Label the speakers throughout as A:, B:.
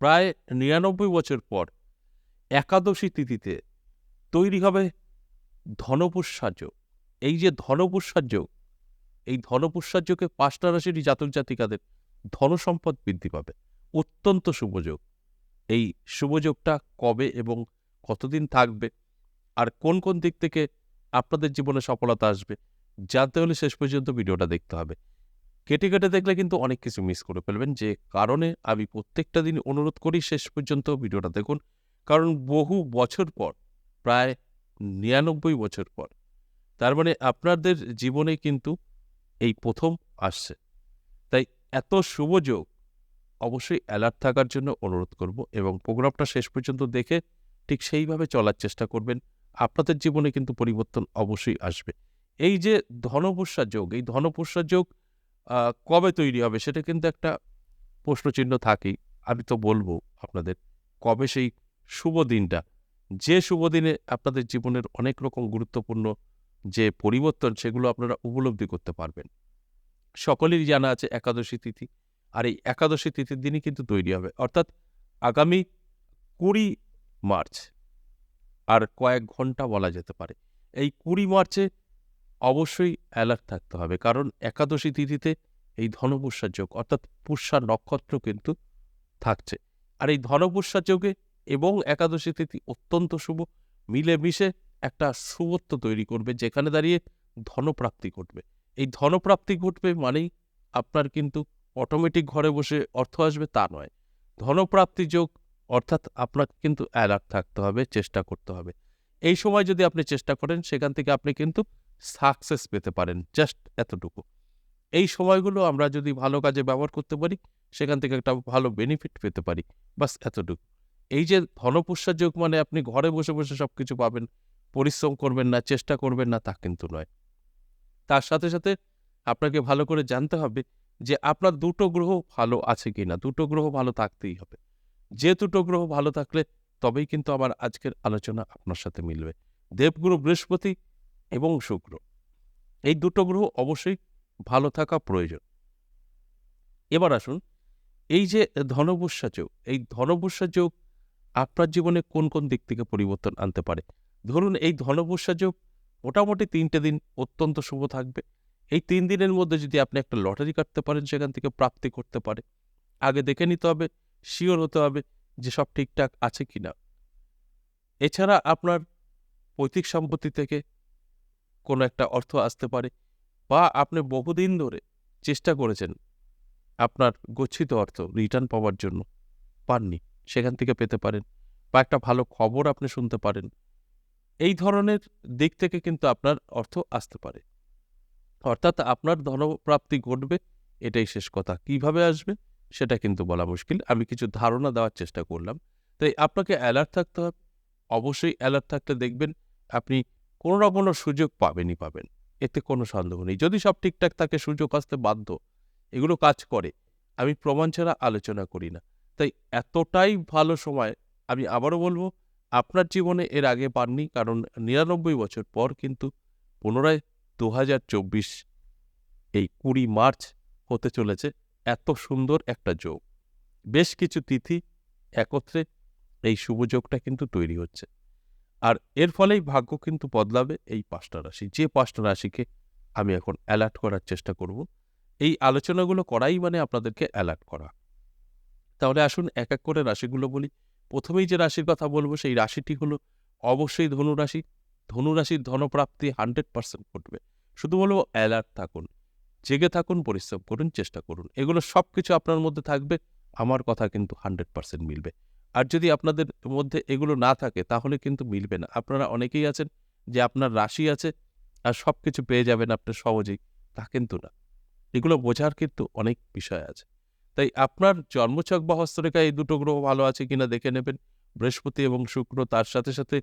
A: প্রায় নিরানব্বই বছর পর একাদশী তিথিতে তৈরি হবে ধনপুষ্যার যোগ এই যে ধনপুষ্যার যোগ এই ধনপুষ্যার যোগে পাঁচটা রাশিরই জাতক জাতিকাদের ধনসম্পদ বৃদ্ধি পাবে। অত্যন্ত শুভযোগ এই শুভযোগটা কবে এবং কতদিন থাকবে আর কোন কোন দিক থেকে আপনাদের জীবনে সফলতা আসবে, জানতে হলে শেষ পর্যন্ত ভিডিওটা দেখতে হবে। কেটে কেটে দেখলে কিন্তু অনেক কিছু মিস করে ফেলবেন। যে কারণে আমি প্রত্যেকটা দিন অনুরোধ করি শেষ পর্যন্ত ভিডিওটা দেখুন। কারণ বহু বছর পর, প্রায় নিরানব্বই বছর পর, তার মানে আপনাদের জীবনে কিন্তু এই প্রথম আসছে। তাই এত শুভযোগ অবশ্যই অ্যালার্ট থাকার জন্য অনুরোধ করব এবং প্রোগ্রামটা শেষ পর্যন্ত দেখে ঠিক সেইভাবে চলার চেষ্টা করবেন। আপনাদের জীবনে কিন্তু পরিবর্তন অবশ্যই আসবে। এই যে ধনপুষ্যার যোগ, এই ধনপুষ্যার যোগ কবে তৈরি হবে সেটা কিন্তু একটা প্রশ্নচিহ্ন থাকেই। আমি তো বলব আপনাদের, কবে সেই শুভ দিনটা, যে শুভ দিনে আপনাদের জীবনের অনেক রকম গুরুত্বপূর্ণ যে পরিবর্তন সেগুলো আপনারা উপলব্ধি করতে পারবেন। সকলেরই জানা আছে একাদশী তিথি, আর এই একাদশী তিথির দিনই কিন্তু তৈরি হবে। অর্থাৎ আগামী কুড়ি মার্চ, আর কয়েক ঘণ্টা বলা যেতে পারে। এই কুড়ি মার্চে অবশ্যই অ্যালার্ট থাকতে হবে। কারণ একাদশী তিথিতে এই ধনপুষ্যার যোগ, অর্থাৎ পুষ্যার নক্ষত্র কিন্তু থাকছে। আর এই ধনপুষ্যার যোগে এবং একাদশী তিথি অত্যন্ত শুভ, মিলেমিশে একটা শুভত্ব তৈরি করবে, যেখানে দাঁড়িয়ে ধনপ্রাপ্তি ঘটবে। এই ধনপ্রাপ্তি ঘটবে মানেই আপনার কিন্তু অটোমেটিক ঘরে বসে অর্থ আসবে তা নয়। ধনপ্রাপ্তি যোগ, অর্থাৎ আপনাকে কিন্তু অ্যালার্ট থাকতে হবে, চেষ্টা করতে হবে। এই সময় যদি আপনি চেষ্টা করেন, সেখান থেকে আপনি কিন্তু সাকসেস পেতে পারেন জাস্ট এতটুকু। এই সময়গুলো আমরা যদি ভালো কাজে ব্যবহার করতে পারি, সেখান থেকে একটা ভালো বেনিফিট পেতে পারি, বাস এতটুকু। এই যে ধনপুষ্যার যোগ মানে আপনি ঘরে বসে বসে সব কিছু পাবেন, পরিশ্রম করবেন না, চেষ্টা করবেন না, তা কিন্তু নয়। তার সাথে সাথে আপনাকে ভালো করে জানতে হবে যে আপনার দুটো গ্রহ ভালো আছে কিনা, দুটো গ্রহ ভালো থাকতেই হবে। যে দুটো গ্রহ ভালো থাকলে তবেই কিন্তু আমার আজকের আলোচনা আপনার সাথে মিলবে। দেবগুরু বৃহস্পতি এবং শুক্র। এই দুটো গ্রহ অবশ্যই ভালো থাকা প্রয়োজন। এবার আসুন, এই যে ধনবস্যা যোগ, এই ধনবস্যা যোগ আপনার জীবনে কোন কোন দিক থেকে পরিবর্তন আনতে পারে? ধরুন, এই ধনবস্যা যোগ মোটামুটি তিনটে দিন অত্যন্ত শুভ থাকবে। এই তিন দিনের মধ্যে যদি আপনি একটা লটারি কাটতে পারেন, সেখান থেকে প্রাপ্তি করতে পারে। আগে দেখে নিতে হবে শিওর হতে হবে যে সব ঠিকঠাক আছে কিনা। এছাড়া আপনার পৈতৃক সম্পত্তি থেকে কোনো একটা অর্থ আসতে পারে বা আপনি বহুদিন ধরে চেষ্টা করেছেন আপনার গচ্ছিত অর্থ রিটার্ন পাওয়ার জন্য পাননি, সেখান থেকে পেতে পারেন বা একটা ভালো খবর আপনি শুনতে পারেন। এই ধরনের দিক থেকে কিন্তু আপনার অর্থ আসতে পারে। অর্থাৎ আপনার ধনপ্রাপ্তি ঘটবে, এটাই শেষ কথা। কীভাবে আসবে, সেটা কিন্তু বলা মুশকিল। আমি কিছু ধারণা দেওয়ার চেষ্টা করলাম। তাই আপনাকে অ্যালার্ট থাকতে হবে। অবশ্যই অ্যালার্ট থাকলে দেখবেন আপনি কোনো না কোনো সুযোগ পাবেনই পাবেন। এতে কোনো সন্দেহ নেই। যদি সব ঠিকঠাক থাকে, সুযোগ আসতে বাধ্য, এগুলো কাজ করে। আমি প্রমাণ ছাড়া আলোচনা করি না। তাই এতটাই ভালো সময়, আমি আবারও বলব, আপনার জীবনে এর আগে পাননি, কারণ নিরানব্বই বছর পর কিন্তু পুনরায় দু এই কুড়ি মার্চ হতে চলেছে। এত সুন্দর একটা যোগ। বেশ কিছু তিথি একত্রে এই শুভযোগটা কিন্তু তৈরি হচ্ছে। আর এর ফলেই ভাগ্য কিন্তু বদলাবে এই পাঁচটা রাশি। যে পাঁচটা রাশিকে আমি এখন অ্যালার্ট করার চেষ্টা করব, এই আলোচনাগুলো করাই মানে আপনাদেরকে অ্যালার্ট করা। তাহলে আসুন এক এক করে রাশিগুলো বলি। প্রথমেই যে রাশির কথা বলব, সেই রাশিটি হলো অবশ্যই ধনুরাশি ধনুরাশির ধনপ্রাপ্তি হান্ড্রেড পার্সেন্ট ঘটবে। শুধু বলব অ্যালার্ট থাকুন, জেগে থাকুন, পরিশ্রম করুন, চেষ্টা করুন। এগুলো সব কিছু আপনার মধ্যে থাকবে, আমার কথা কিন্তু হান্ড্রেড পার্সেন্ট মিলবে। আর যদি আপনাদের মধ্যে এগুলো না থাকে, তাহলে কিন্তু মিলবে না। আপনারা অনেকেই আছেন যে আপনার রাশি আছে আর সব কিছু পেয়ে যাবেন আপনি সহজেই। তা কিন্তু না। এগুলো বোঝার কিন্তু অনেক বিষয় আছে। তাই আপনার জন্মছক বা হস্তরেখা এই দুটো গ্রহ ভালো আছে কিনা দেখে নেবেন। বৃহস্পতি এবং শুক্র তার সাথে সাথে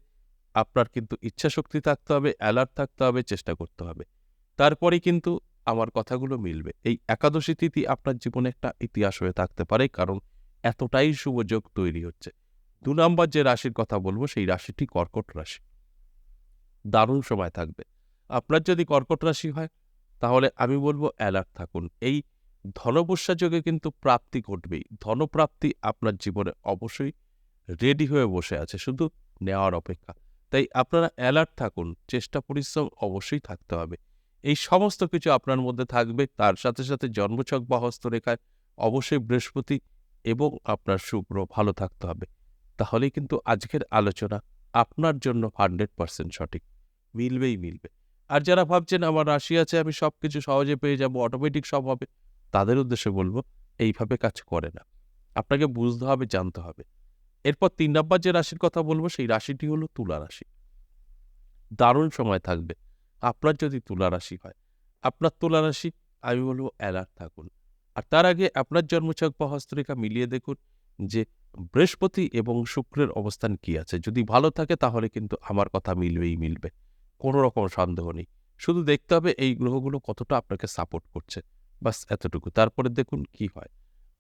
A: আপনার কিন্তু ইচ্ছা শক্তি থাকতে হবে, অ্যালার্ট থাকতে হবে, চেষ্টা করতে হবে। তারপরে কিন্তু আমার কথাগুলো মিলবে। এই একাদশী তিথি আপনার জীবনে একটা ইতিহাস হয়ে থাকতে পারে, কারণ এতটাই শুভযোগ তৈরি হচ্ছে। দু নম্বর যে রাশির কথা বলব, সেই রাশিটি কর্কট রাশি। দারুণ সময় থাকবে। আপনার যদি কর্কট রাশি হয়, তাহলে আমি বলব অ্যালার্ট থাকুন। এই ধনবর্ষা যোগে কিন্তু প্রাপ্তি ঘটবেই। ধনপ্রাপ্তি আপনার জীবনে অবশ্যই রেডি হয়ে বসে আছে, শুধু নেওয়ার অপেক্ষা। তাই আপনারা অ্যালার্ট থাকুন, চেষ্টা পরিশ্রম অবশ্যই থাকতে হবে। এই সমস্ত কিছু আপনার মধ্যে থাকবে, তার সাথে সাথে জন্মছক বা হস্তরেখায় অবশ্যই বৃহস্পতি এবং আপনার শুক্র ভালো থাকতে হবে। তাহলেই কিন্তু আজকের আলোচনা আপনার জন্য হান্ড্রেড পার্সেন্ট সঠিক। মিলবেই মিলবে। আর যারা ভাবছেন আমার রাশি আছে, আমি সব কিছু সহজে পেয়ে যাব অটোমেটিক সব হবে, তাদের উদ্দেশ্যে বলব, এইভাবে কাজ করে না। আপনাকে বুঝতে হবে, জানতে হবে। এরপর তিন নম্বর যে রাশির কথা বলব, সেই রাশিটি হলো তুলা রাশি। দারুণ সময় থাকবে। আপনার যদি তুলা রাশি হয়, আপনার তুলা রাশি, আমি বলব অ্যালার্ট থাকুন। আর তার আগে আপনার জন্মছক বা হস্তরেখা মিলিয়ে দেখুন যে বৃহস্পতি এবং শুক্রের অবস্থান কি আছে। যদি ভালো থাকে তাহলে কিন্তু আমার কথা মিলবেই মিলবে, কোনো রকম সন্দেহ নেই। শুধু দেখতে হবে এই গ্রহগুলো কতটা আপনাকে সাপোর্ট করছে বাস এতটুকু। তারপরে দেখুন কি হয়।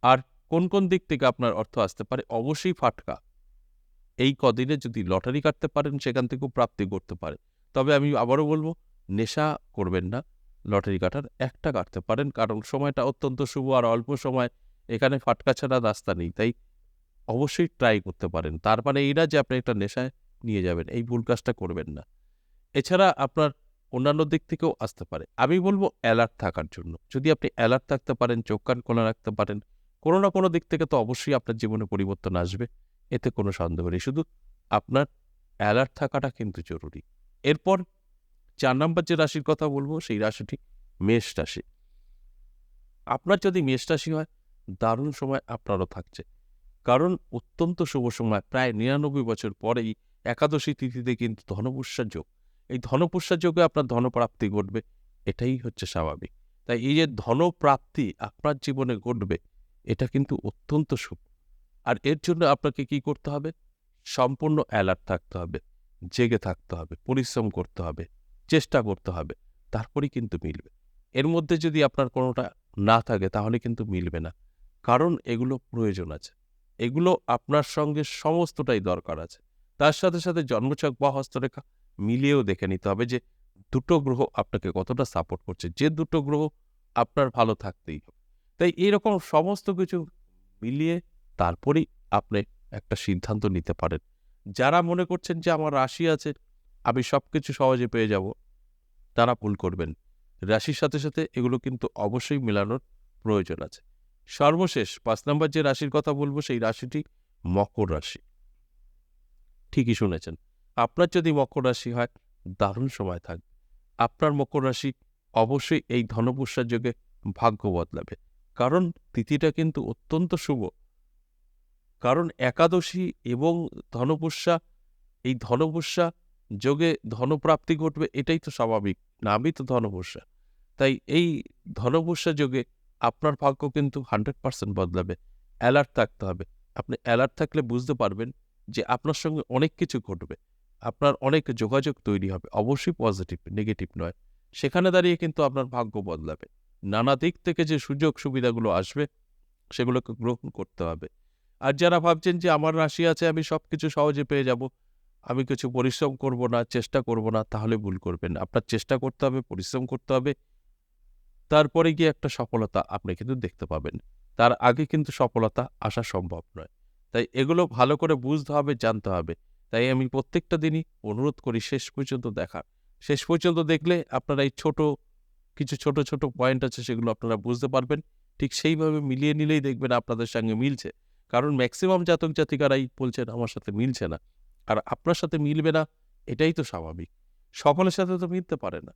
A: আর কোন কোন দিক থেকে আপনার অর্থ আসতে পারে? অবশ্যই ফাটকা। এই কদিনে যদি লটারি কাটতে পারেন সেখান থেকেও প্রাপ্তি করতে পারে তবে আমি আবারও বলব, নেশা করবেন না। লটারি কাটার একটা কাটতে পারেন। কারণ সময়টা অত্যন্ত শুভ আর অল্প সময় এখানে ফাটকা ছাড়া রাস্তা নেই। তাই অবশ্যই ট্রাই করতে পারেন। তার মানে এই না যে আপনি একটা নেশায় নিয়ে যাবেন, এই ভুল কাজটা করবেন না। এছাড়া আপনার অন্যান্য দিক থেকেও আসতে পারে। আমি বলব অ্যালার্ট থাকার জন্য। যদি আপনি অ্যালার্ট থাকতে পারেন, চোখ কান খোলা রাখতে পারেন, কোনো না কোনো দিক থেকে তো অবশ্যই আপনার জীবনে পরিবর্তন আসবে। এতে কোনো সন্দেহ নেই। শুধু আপনার অ্যালার্ট থাকাটা কিন্তু জরুরি। এরপর চার নম্বর যে রাশির কথা বলব, সেই রাশিটি মেষ রাশি। আপনার যদি মেষ রাশি হয়, দারুণ সময় আপনারও থাকছে। কারণ অত্যন্ত শুভ সময়, প্রায় নিরানব্বই বছর পরেই একাদশী তিথিতে কিন্তু ধনপুষ্যার যোগ। এই ধনপুষ্যার যোগে আপনার ধনপ্রাপ্তি ঘটবে, এটাই হচ্ছে স্বাভাবিক। তাই এই যে ধনপ্রাপ্তি আপনার জীবনে ঘটবে, এটা কিন্তু অত্যন্ত শুভ। আর এর জন্য আপনাকে কি করতে হবে? সম্পূর্ণ অ্যালার্ট থাকতে হবে, জেগে থাকতে হবে, পরিশ্রম করতে হবে। চেষ্টা করতে হবে, তারপরেই কিন্তু মিলবে। এর মধ্যে যদি আপনার কোনোটা না থাকে, তাহলে কিন্তু মিলবে না। কারণ এগুলো প্রয়োজন আছে। এগুলো আপনার সঙ্গে সমস্তটাই দরকার আছে। তার সাথে সাথে জন্মছক বা হস্তরেখা মিলিয়েও দেখে নিতে হবে যে, দুটো গ্রহ আপনাকে কতটা সাপোর্ট করছে। যে দুটো গ্রহ আপনার ভালো থাকতেই হবে। তাই এইরকম সমস্ত কিছু মিলিয়ে তারপরেই আপনি একটা সিদ্ধান্ত নিতে পারেন। যারা মনে করছেন যে, আমার রাশি আছে আমি সব কিছু সহজে পেয়ে যাব, তারা ভুল করবেন। রাশির সাথে সাথে এগুলো কিন্তু অবশ্যই মেলানোর প্রয়োজন আছে। সর্বশেষ পাঁচ নম্বর যে রাশির কথা বলব, সেই রাশিটি মকর রাশি। ঠিকই শুনেছেন। আপনার যদি মকর রাশি হয়, দারুণ সময় থাকবে আপনার মকর রাশি অবশ্যই এই ধনপুষ্যার যোগে ভাগ্য বদলাবে। কারণ তিথিটা কিন্তু অত্যন্ত শুভ। কারণ একাদশী এবং ধনপুষ্যা এই ধনপুষ্যা যোগে ধনপ্রাপ্তি ঘটবে, এটাই তো স্বাভাবিক। নামই তো ধনপুষ্যা তাই এই ধনপুষ্যা যোগে আপনার ভাগ্য কিন্তু হান্ড্রেড পার্সেন্ট বদলাবে। অ্যালার্ট থাকতে হবে। আপনি অ্যালার্ট থাকলে বুঝতে পারবেন যে আপনার সঙ্গে অনেক কিছু ঘটবে। আপনার অনেক যোগাযোগ তৈরি হবে। অবশ্যই পজিটিভ, নেগেটিভ নয়। সেখানে দাঁড়িয়ে কিন্তু আপনার ভাগ্য বদলাবে। নানা দিক থেকে যে সুযোগ সুবিধাগুলো আসবে, সেগুলোকে গ্রহণ করতে হবে। আর যারা ভাবছেন যে আমার রাশি আছে, আমি সব কিছু সহজে পেয়ে যাব আমি কিছু পরিশ্রম করব না, চেষ্টা করব না, তাহলে ভুল করবেন আপনার চেষ্টা করতে হবে, পরিশ্রম করতে হবে। তারপরে গিয়ে একটা সফলতা আপনি কিন্তু দেখতে পাবেন। তার আগে কিন্তু সফলতা আসা সম্ভব নয়। তাই এগুলো ভালো করে বুঝতে হবে, জানতে হবে। তাই আমি প্রত্যেকটা দিনই অনুরোধ করি, শেষ পর্যন্ত দেখার। শেষ পর্যন্ত দেখলে আপনারা এই ছোট, কিছু ছোট ছোট পয়েন্ট আছে, সেগুলো আপনারা বুঝতে পারবেন। ঠিক সেইভাবে মিলিয়ে নিলেই দেখবেন আপনাদের সঙ্গে মিলছে। কারণ ম্যাক্সিমাম জাতক জাতিকারাই বলছেন, আমার সাথে মিলছে না। আর আপনার সাথে মিলবে না, এটাই তো স্বাভাবিক। সকলের সাথে তো মিলতে পারে না।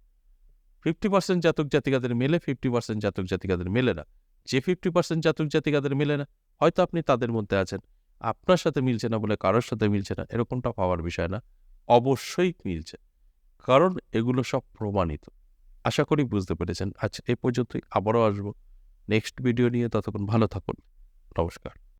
A: ফিফটি পার্সেন্ট জাতক জাতিকাদের মেলে ফিফটি পার্সেন্ট জাতক জাতিকাদের মেলে না। যে ফিফটি পার্সেন্ট জাতক জাতিকাদের মেলে না, হয়তো আপনি তাদের মধ্যে আছেন। আপনার সাথে মিলছে না বলে কারোর সাথে মিলছে না, এরকমটা পাওয়ার বিষয় না। অবশ্যই মিলছে। কারণ এগুলো সব প্রমাণিত। আশা করি বুঝতে পেরেছেন। আচ্ছা এ পর্যন্তই। আবারও আসব। নেক্সট ভিডিও নিয়ে ততক্ষণ ভালো থাকুন। নমস্কার।